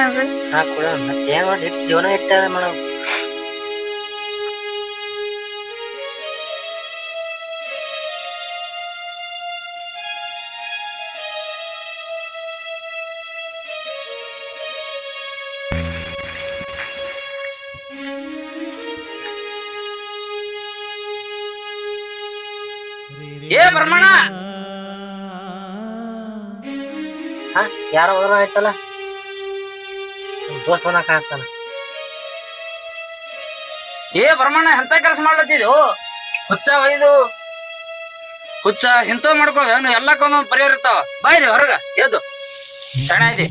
ಕುಡಿತಾನ್ರಿ ಹಾ ಕೂಡ ಮತ್ತೆ ಏನ್ ಮಾಡಿ ಜೀವನ ಇಟ್ಟಾರ ಮೇಡಮ್ ಏ ಬ್ರಹ್ಮಣ ಹಾ ಯಾರೋ ಹೋದ್ರ ಆಯ್ತಲ್ಲ ನಮ್ ದೋಸ್ತ್ ಕಾಣಿಸ್ತಾನ ಏ ಬ್ರಹ್ಮಣ್ಣ, ಎಂತ ಕೆಲಸ ಮಾಡ್ಲತ್ತಿದ್ಯೋ? ಹುಚ್ಚ ಒಯ್ದು, ಹುಚ್ಚ ಇಂತ ಮಾಡ್ಕೋದ ನೀವು ಎಲ್ಲಕ್ಕೊಂದೊಂದು ಪರಿಹಾರ ಇರ್ತಾವ. ಬಾಯ್ರಿ ಹೊರಗ ಏದು ಸಣ್ಣ ಐತಿ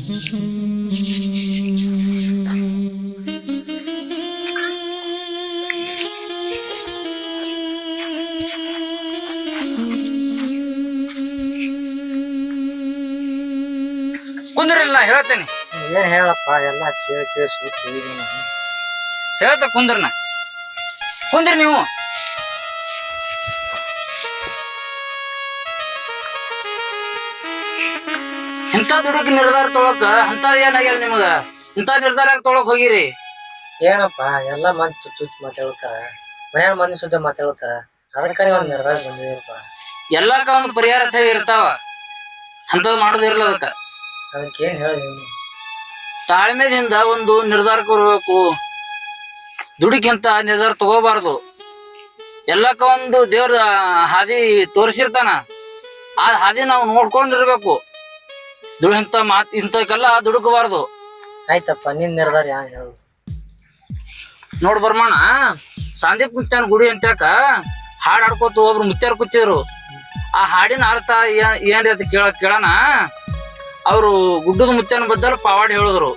ಕುಂದ್ರಿಲ್ಲ, ಹೇಳ್ತೇನೆ. ಏನ್ ಹೇಳಪ್ಪ ಎಲ್ಲ ಕೇಳಿ ಕೇಳಿ ಸುತ್ತಿ ನಾನು ಹೇಳ್ತ ಕುಂದ್ರನ. ಕುಂದ್ರಿ ನೀವು. ಇಂಥ ದುಡುಕಿ ನಿರ್ಧಾರ ತೊಳಕ ಅಂತ ಏನಾಗ್ಯದ ನಿಮಗ? ಇಂಥ ನಿರ್ಧಾರ ತೊಳಕ್ ಹೋಗಿರಿ? ಏನಪ್ಪ ಎಲ್ಲ ಮಂದಿ ಚುಚ್ಚು ಸುತ್ತ ಮಾತಾಡ್ತಾರ. ಮನೆಯ ಮಂದಿ ಸುದ್ದಿ ಮಾತಾಡ್ತಾರ. ಅದಕ್ಕಾಗಿ ಒಂದ್ ನಿರ್ಧಾರ ಬಂದಿರಪ್ಪ ಎಲ್ಲಕ್ಕ ಒಂದು ಪರಿಹಾರ ಅಂತ ಇರ್ತಾವ. ಅಂಥದ್ದು ಮಾಡೋದಿರ್ಲ ಅದಕ್ಕ. ಅದಕ್ಕೆ ಏನ್ ಹೇಳಿ? ತಾಳ್ಮೆದಿಂದ ಒಂದು ನಿರ್ಧಾರ ಬರ್ಬೇಕು ದುಡುಕಿಂತ ನಿರ್ಧಾರ ತಗೋಬಾರ್ದು. ಎಲ್ಲಕ್ಕ ಒಂದು ದೇವ್ರ ಹಾದಿ ತೋರಿಸಿರ್ತಾನ. ಆ ಹಾದಿ ನಾವು ನೋಡ್ಕೊಂಡಿರ್ಬೇಕು. ದುಡು ಇಂಥ ಮಾತ್ ಇಂಥಕ್ಕೆಲ್ಲ ದುಡುಕಬಾರ್ದು. ಆಯ್ತಪ್ಪ ನಿನ್ ನಿರ್ಧಾರ ಯಾ ಹೇಳು. ನೋಡ್ ಬರ್ಮಣ ಸಂದೀಪ್ ಮುತ್ಯಾನ ಗುಡಿ ಅಂತ್ಯಾಕ ಹಾಡು ಹಾಡ್ಕೋತ ಒಬ್ರು ಮುತ್ಯಾರ ಕೂತಿದ್ರು. ಆ ಹಾಡಿನ ಅರ್ಥ ಏನ್ ಏನ್ರಿ ಅಂತ ಕೇಳ ಕೇಳಣ. ಅವ್ರು ಗುಡ್ಡದ ಮುತ್ಯಾನ ಬದ್ದಲ್ ಪಾವಾಡ ಹೇಳಿದ್ರು.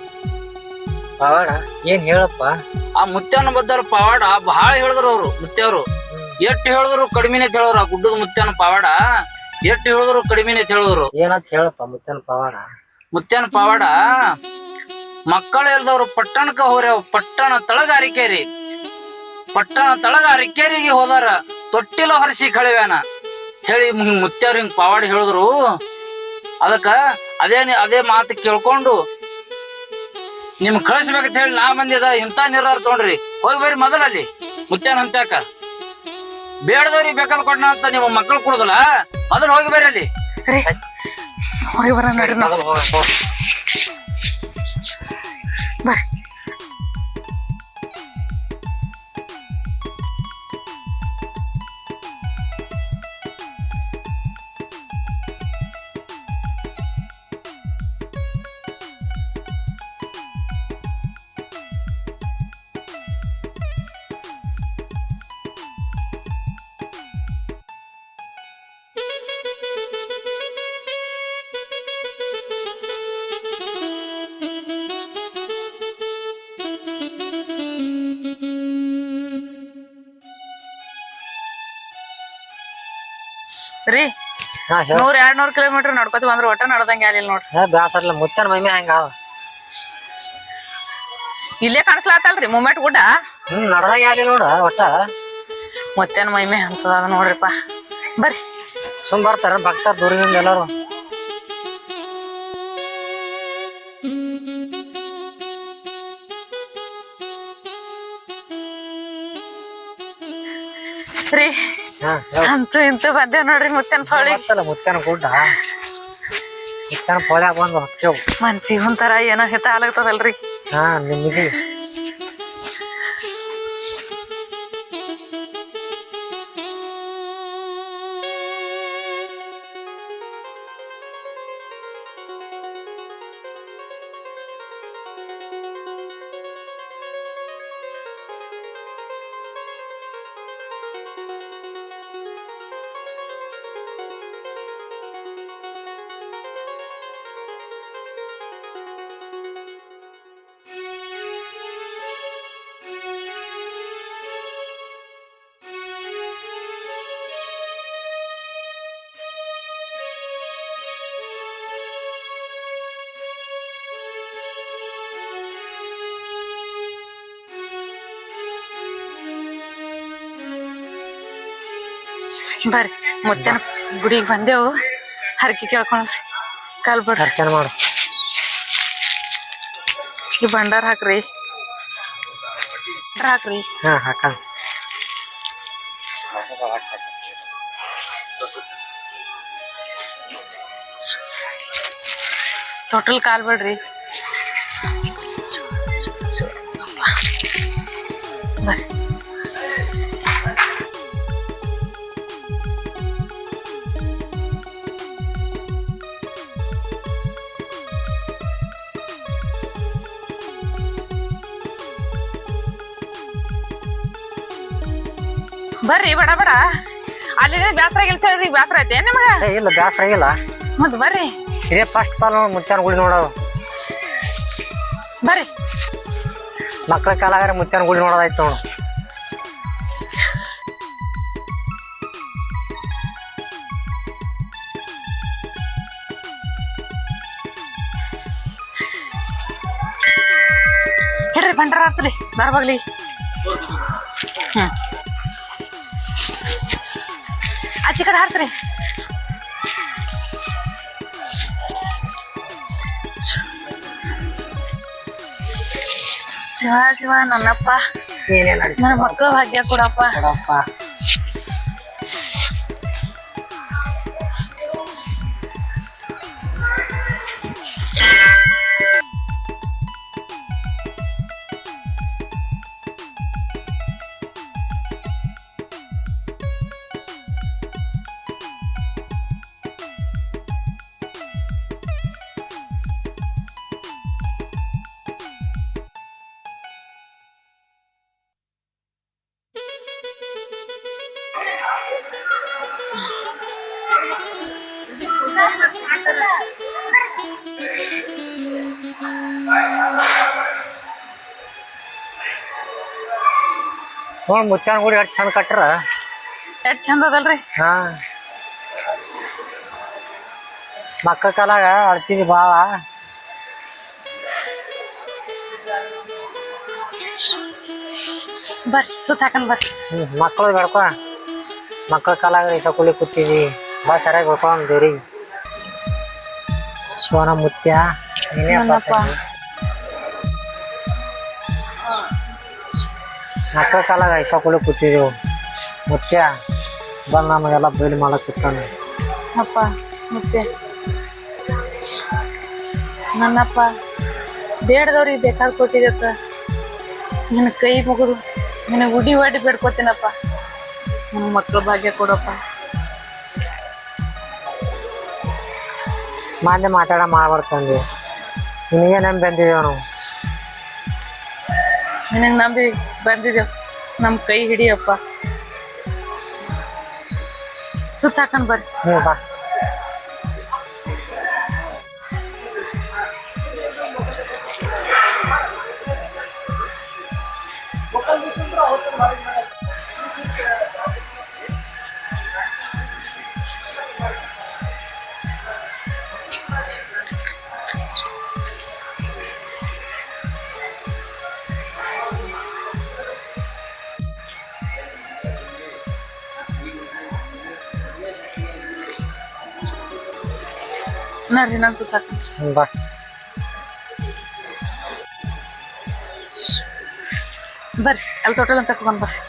ಪವಾಡ? ಏನ್ ಹೇಳಪ್ಪ? ಆ ಮುತ್ಯಾನ ಬದ್ದಲ್ ಪಾವಾಡ ಬಹಳ ಹೇಳಿದ್ರು ಅವರು ಮುತ್ಯವರು ಎಷ್ಟ್ ಹೇಳಿದ್ರು ಕಡಿಮೆನೆ ಅಂತ ಹೇಳಿದ್ರು ಆ ಗುಡ್ಡದ ಮುತ್ಯಾನ ಪವಾಡ. ಎಷ್ಟ್ ಹೇಳಿದ್ರು ಕಡಿಮೆನೆ ಹೇಳಿದ್ರು ಏನಂತ ಹೇಳಪ್ಪ ಮುತ್ತನ ಪವಾಡ? ಮುತ್ಯಾನ ಪವಾಡ ಮಕ್ಕಳು ಇಲ್ದವ್ರು ಪಟ್ಟಣಕ್ಕ ಹೋಗ್ಯಾವ ಪಟ್ಟಣ ತಳಗ ಅರಿಕೇರಿ ಪಟ್ಟಣ ತಳಗ ಅರಿಕೇರಿಗೆ ಹೋದಾರ ತೊಟ್ಟಿಲ ಹೊರಸಿ ಕಳಿವ್ಯಾನ. ಹೇಳಿ ಮುತ್ಯವ್ರು ಹಿಂಗ್ ಪಾವಾಡ ಹೇಳಿದ್ರು. ಅದಕ್ಕ ಅದೇ ಅದೇ ಮಾತು ಕೇಳ್ಕೊಂಡು ನಿಮ್ ಕಳಿಸ್ಬೇಕಂತ ಹೇಳಿ ನಾ ಬಂದಿದ ಇಂಥ ನಿರ್ಧಾರ ತಗೊಂಡ್ರಿ. ಹೋಗಿ ಬರ್ರಿ ಮೊದಲಲ್ಲಿ. ಮುತ್ಯಾನ ಅಂತ್ಯಾಕ ಬೇಡದವ್ರಿಗೆ ಬೇಕಲ್ ಕೊಡ್ನ ಅಂತ ನಿಮ್ಮ ಮಕ್ಕಳು ಕೊಡುದಲ್ಲ. ಮೊದಲು ಹೋಗಿ ಬರ್ರಿ ಅಲ್ಲಿ. ಹೋಗಿ ಬರ ನೋಡ್ರಿ ನಾವು. ರೀ? ನೂರ್ ಎರಡ್ ನೂರ್ ಕಿಲೋಮೀಟರ್ ನಡ್ಕೋತೀವಿ ಅಂದ್ರೆ ಒಟ್ಟ ನಡ್ದಂಗೆ ಆಗಿಲ್ಲ ನೋಡ್ರಿ. ಬ್ಯಾಸರ್ಲ ಮುತ್ತನ ಮಮ್ಮಿ ಹಂಗ ಇಲ್ಲೇ ಕಾಣಿಸ್ಲಾತಲ್ರಿ ಮೂಮೆಂಟ್ ಗುಡ್ಡ? ಹ್ಮ್ ನಡ್ದಂಗ ಆಗ್ಲಿ ನೋಡ ಒಟ್ಟ. ಮತ್ತೇನ್ ಮೈಮೆ ಅಂತದ ನೋಡ್ರಿಪ್ಪ. ಬರ್ರಿ. ಸುಮ್ ಬರ್ತಾರ ಭಕ್ತ ದೂರದಿಂದ ಎಲ್ಲಾರು ಅಂತೂ ಇಂತೂ ಬಂದೇವ್ ನೋಡ್ರಿ ಮುತ್ತನ ಫಳಿ ಮುತ್ತನ ಗುಡ್ಡ? ಮುತ್ತನ ಪೊಳ್ಯಾಗ ಬಂದು ಹಚ್ಚೋ ಮನ್ಸಿಗೆ ಒಂಥರ ಏನೋ ಹಿತ ಆಗ್ತದಲ್ರಿ. ಹಾ ನಿಮ್ಮಿದಿ ಬರ್ರಿ ಮುತ್ತನ ಗುಡಿಗೆ ಬಂದೆವು. ಹರಕೆ ಕೇಳ್ಕೊಂಡ್ರಿ. ಕಾಲ್ ಬಿಡ್ರಿ. ದರ್ಶನ ಮಾಡು. ಈ ಭಂಡಾರ ಹಾಕ್ರಿ. ಹಾಕ್ರಿ. ಹಾ ಹಾಕ ಟೋಟಲ್ ಕಾಲ್ ಬಿಡ್ರಿ. ಬರ್ರಿ ಬಡ ಬಡ. ಅಲ್ಲಿ ಬ್ಯಾಸ್ರ ಗಿಲ್ಸ ಬ್ಯಾಸ್ರ ಐತೆ ನಿಮಗೆ? ಏ ಇಲ್ಲ ಬ್ಯಾಸ್ರ ಇಲ್ಲ ಮತ್ ಬರ್ರಿ. ಇದೇ ಫಸ್ಟ್ ಪಾಲ್ ನೋಡಿ ಮುತ್ಯಾನ ಗುಡಿ ನೋಡೋದು. ಬರ್ರಿ. ಮಕ್ಳ ಕಾಲಾಗಾರ ಮುತ್ಯಾನ ಗುಡಿ ನೋಡೋದಾಯ್ತು ನೋಡು. ಹೇಳ್ರಿ ಬಂಡ್ರ ಆತ್ರಿ. ಬರ್ಬಾಗ್ಲಿ ಹ್ಮ್. ಆಚೆ ಕಡೆ ಹಾರ್ತ್ರಿ ಶಿವ ಶಿವ ನನ್ನಪ್ಪ ಏನೇನು ನನ್ನ ಮಕ್ಕಳ ಭಾಗ್ಯ ಕೊಡಪ್ಪ ಅಡಿಸ್ಕೊಡಪ್ಪ ನೋಡಿ ಮುತ್ಯಾನ ಗುಡಿ ಎಷ್ಟು ಚಂದ ಕಟ್ರ ಎಷ್ಟ್ ಚಂದ ಅದಲ್ರಿ? ಹಾ. ಮಕ್ಕಳ ಕಾಲಾಗ ಅಳ್ತಿದ್ವಿ ಭಾಳ ಬರ್ರಿ ಸುತ್ತ ಹಾಕನ್ ಬರ್ರಿ. ಹ್ಮ್ ಮಕ್ಕಳು ಬೇಡ್ಕೊ ಮಕ್ಕಳ ಕಾಲಾಗ ಈತ ಕುಳಿ ಕೂತಿದ್ವಿ ಭಾಳ ಸರಿಯಾಗಿ ಬೇಡ್ಕೊಂಡು ದೇವ್ರಿಗೆ ಸೋನ ಮುತ್ಯ ನೀನೇ ಅಪ್ಪ. ಮಕ್ಕಳ ಕಾಲಾಗ ಐಸ ಕುಳಿ ಕೂತಿದ್ದೆವು ಮುತ್ಯ ಬಂದು ನಮಗೆಲ್ಲ ಬೈಲಿ ಮಾಡಕ್ಕೆ ಕೂತಾನೆ. ಅಪ್ಪ ಮುತ್ಯ. ನನ್ನಪ್ಪ ಬೇಡದವ್ರಿಗೆ ಬೇಕಾದ್ ಕೊಟ್ಟಿದತ್ತ ನಿನ್ನ ಕೈ ಮುಗಿದು ನಿನ್ನ ಉಡಿ ಒಡಿ ಬೇಡ್ಕೊತೀನಪ್ಪ. ನನ್ನ ಮಕ್ಕಳ ಭಾಗ್ಯ ಕೊಡಪ್ಪ. ಮಾನ್ಯ ಮಾತಾಡ ಮಾಡ್ಬಾರ್ದು ನಿನಗೆ ನಂಬಿ ಬಂದಿದ್ದೇವೆ ನಾವು ನಿನಗೆ ನಂಬಿ ಬಂದಿದ್ದೇವೆ ನಮ್ಮ ಕೈ ಹಿಡಿಯಪ್ಪ. ಸುತ್ತಾಕೊಂಡು ಬರ್ರಿ. ಹ್ಞೂ ಬಾ. ನೋಡ್ರಿ ಹಾಕೊಂಡ್ ಹ್ಞೂ ಬಾ ಬರ್ರಿ ಅಲ್ಲಿ ಟೋಟಲ್ ಅಂತ ಬರ್ರಿ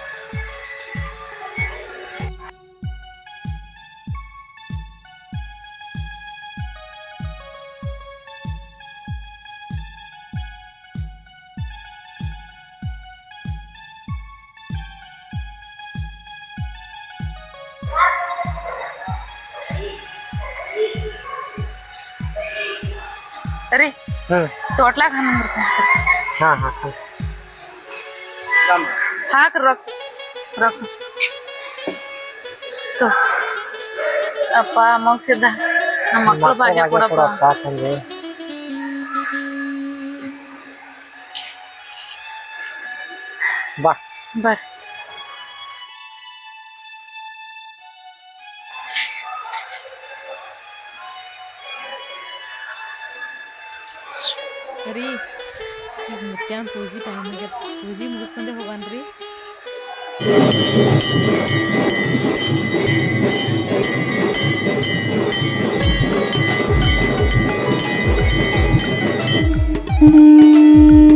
ರೀ ಹ್ಞೂ ಟೋಟ್ಲಾಗ ಹನ್ನೊಂದು ರೂಪಾಯಿ ಹಾಂ ಹಾಂ ಹಾಂ ಹಾಕ್ರಿ ರೊಕ್ಕ ರೊಕ್ಕ ತೊ. ಅಪ್ಪ ಮುಗಿಸಿದ್ದ ನಮ್ಮ ಮಕ್ಕಳ ಭಾಗ್ಯ ಕೊಡಪ್ಪ ಕೊಡಪ್ಪ ತಂದೆ ಬಾ ಬರ್ರಿ ರೀ ಈಗ ಮುತ್ಯಾನ ಪೂಜೆ ಟೈಮ್ ಆಗ್ಯದ ಪೂಜೆ ಮುಗಿಸ್ಕೊಂಡೆ ಹೋಗನ್ರಿ Thank